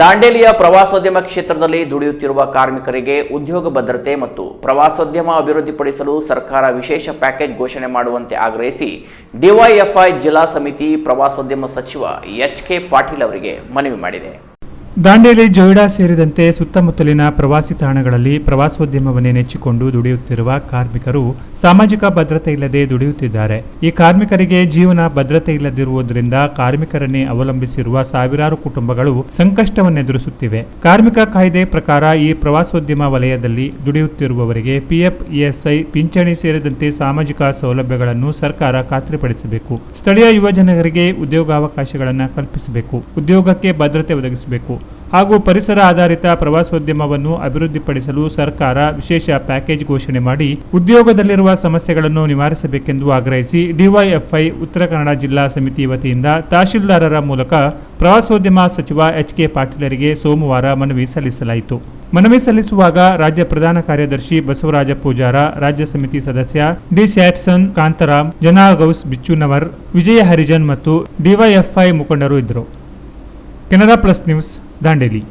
ದಾಂಡೇಲಿಯ ಪ್ರವಾಸೋದ್ಯಮ ಕ್ಷೇತ್ರದಲ್ಲಿ ದುಡಿಯುತ್ತಿರುವ ಕಾರ್ಮಿಕರಿಗೆ ಉದ್ಯೋಗ ಭದ್ರತೆ ಮತ್ತು ಪ್ರವಾಸೋದ್ಯಮ ಅಭಿವೃದ್ಧಿಪಡಿಸಲು ಸರ್ಕಾರ ವಿಶೇಷ ಪ್ಯಾಕೇಜ್ ಘೋಷಣೆ ಮಾಡುವಂತೆ ಆಗ್ರಹಿಸಿ ಡಿವೈಎಫ್ಐ ಜಿಲ್ಲಾ ಸಮಿತಿ ಪ್ರವಾಸೋದ್ಯಮ ಸಚಿವ ಎಚ್ ಕೆ ಪಾಟೀಲ್ ಅವರಿಗೆ ಮನವಿ ಮಾಡಿದೆ. ದಾಂಡೇಲಿ ಜೊಯ್ಡಾ ಸೇರಿದಂತೆ ಸುತ್ತಮುತ್ತಲಿನ ಪ್ರವಾಸಿ ತಾಣಗಳಲ್ಲಿ ಪ್ರವಾಸೋದ್ಯಮವನ್ನೇ ನೆಚ್ಚಿಕೊಂಡು ದುಡಿಯುತ್ತಿರುವ ಕಾರ್ಮಿಕರು ಸಾಮಾಜಿಕ ಭದ್ರತೆ ಇಲ್ಲದೆ ದುಡಿಯುತ್ತಿದ್ದಾರೆ. ಈ ಕಾರ್ಮಿಕರಿಗೆ ಜೀವನ ಭದ್ರತೆ ಇಲ್ಲದಿರುವುದರಿಂದ ಕಾರ್ಮಿಕರನ್ನೇ ಅವಲಂಬಿಸಿರುವ ಸಾವಿರಾರು ಕುಟುಂಬಗಳು ಸಂಕಷ್ಟವನ್ನೆದುರಿಸುತ್ತಿವೆ. ಕಾರ್ಮಿಕ ಕಾಯ್ದೆ ಪ್ರಕಾರ ಈ ಪ್ರವಾಸೋದ್ಯಮ ವಲಯದಲ್ಲಿ ದುಡಿಯುತ್ತಿರುವವರಿಗೆ ಪಿಎಫ್ ಇಎಸ್ಐ ಪಿಂಚಣಿ ಸೇರಿದಂತೆ ಸಾಮಾಜಿಕ ಸೌಲಭ್ಯಗಳನ್ನು ಸರ್ಕಾರ ಖಾತ್ರಿಪಡಿಸಬೇಕು. ಸ್ಥಳೀಯ ಯುವಜನರಿಗೆ ಉದ್ಯೋಗಾವಕಾಶಗಳನ್ನು ಕಲ್ಪಿಸಬೇಕು. ಉದ್ಯೋಗಕ್ಕೆ ಭದ್ರತೆ ಒದಗಿಸಬೇಕು. ಹಾಗೂ ಪರಿಸರ ಆಧಾರಿತ ಪ್ರವಾಸೋದ್ಯಮವನ್ನು ಅಭಿವೃದ್ಧಿಪಡಿಸಲು ಸರ್ಕಾರ ವಿಶೇಷ ಪ್ಯಾಕೇಜ್ ಘೋಷಣೆ ಮಾಡಿ ಉದ್ಯೋಗದಲ್ಲಿರುವ ಸಮಸ್ಯೆಗಳನ್ನು ನಿವಾರಿಸಬೇಕೆಂದು ಆಗ್ರಹಿಸಿ ಡಿವೈಎಫ್ಐ ಉತ್ತರ ಕನ್ನಡ ಜಿಲ್ಲಾ ಸಮಿತಿ ವತಿಯಿಂದ ತಹಶೀಲ್ದಾರರ ಮೂಲಕ ಪ್ರವಾಸೋದ್ಯಮ ಸಚಿವ ಎಚ್ ಕೆ ಪಾಟೀಲರಿಗೆ ಸೋಮವಾರ ಮನವಿ ಸಲ್ಲಿಸಲಾಯಿತು. ಮನವಿ ಸಲ್ಲಿಸುವಾಗ ರಾಜ್ಯ ಪ್ರಧಾನ ಕಾರ್ಯದರ್ಶಿ ಬಸವರಾಜ ಪೂಜಾರ, ರಾಜ್ಯ ಸಮಿತಿ ಸದಸ್ಯ ಡಿ ಸ್ಯಾಟ್ಸನ್, ಕಾಂತರಾಮ್, ಜನಾಗೌಸ್ ಬಿಚ್ಚುನವರ್, ವಿಜಯ ಹರಿಜನ್ ಮತ್ತು ಡಿವೈಎಫ್ಐ ಮುಖಂಡರು ಇದ್ದರು. Canara plus news Dandeli